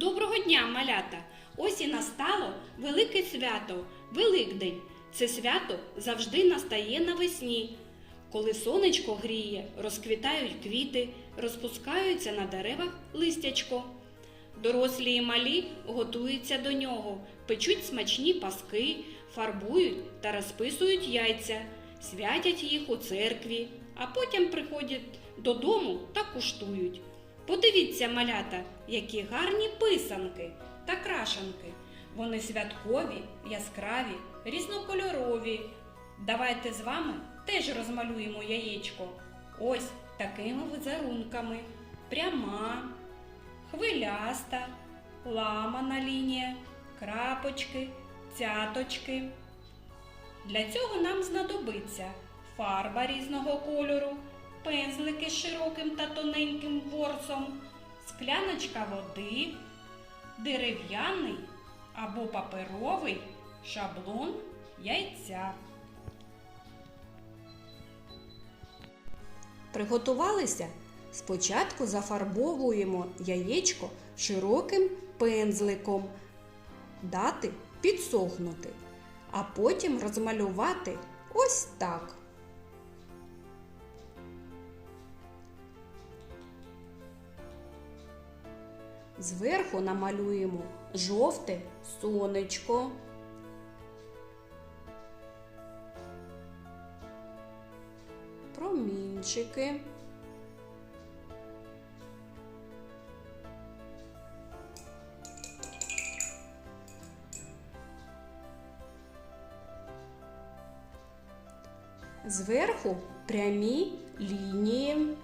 Доброго дня, малята! Ось і настало велике свято, Великдень. Це свято завжди настає навесні. Коли сонечко гріє, розквітають квіти, розпускаються на деревах листячко. Дорослі і малі готуються до нього, печуть смачні паски, фарбують та розписують яйця, святять їх у церкві, а потім приходять додому та куштують. Подивіться, малята, які гарні писанки та крашанки. Вони святкові, яскраві, різнокольорові. Давайте з вами теж розмалюємо яєчко. Ось такими візерунками. Пряма, хвиляста, ламана лінія, крапочки, цяточки. Для цього нам знадобиться фарба різного кольору, широким та тоненьким ворсом, скляночка води, дерев'яний або паперовий шаблон яйця. Приготувалися? Спочатку зафарбовуємо яєчко широким пензликом, дати підсохнути, а потім розмалювати ось так. Зверху намалюємо жовте сонечко. Промінчики. Зверху прямі лінії.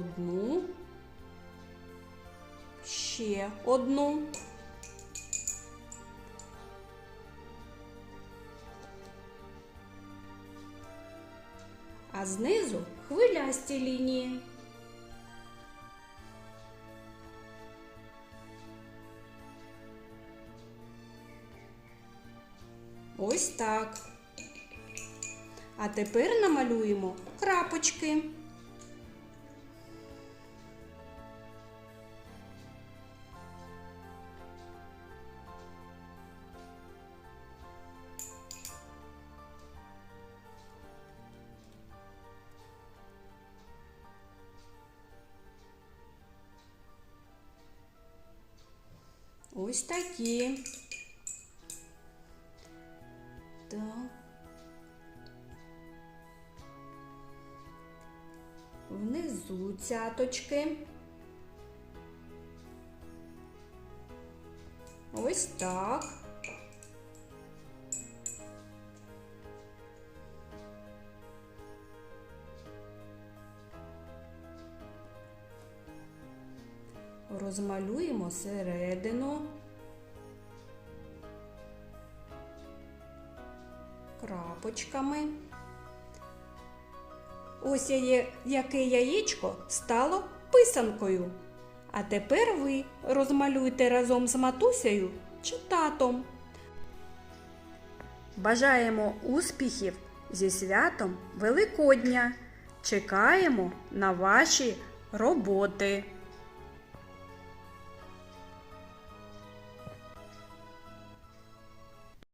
Одну. Ще одну. А знизу хвилясті лінії. Ось так. А тепер намалюємо крапочки. Ось такі. Так. Внизу цяточки. Ось так. Розмалюємо середину. Крапочками. Ось яє, яке яєчко стало писанкою. А тепер ви розмалюйте разом з матусею чи татом. Бажаємо успіхів зі святом Великодня. Чекаємо на ваші роботи.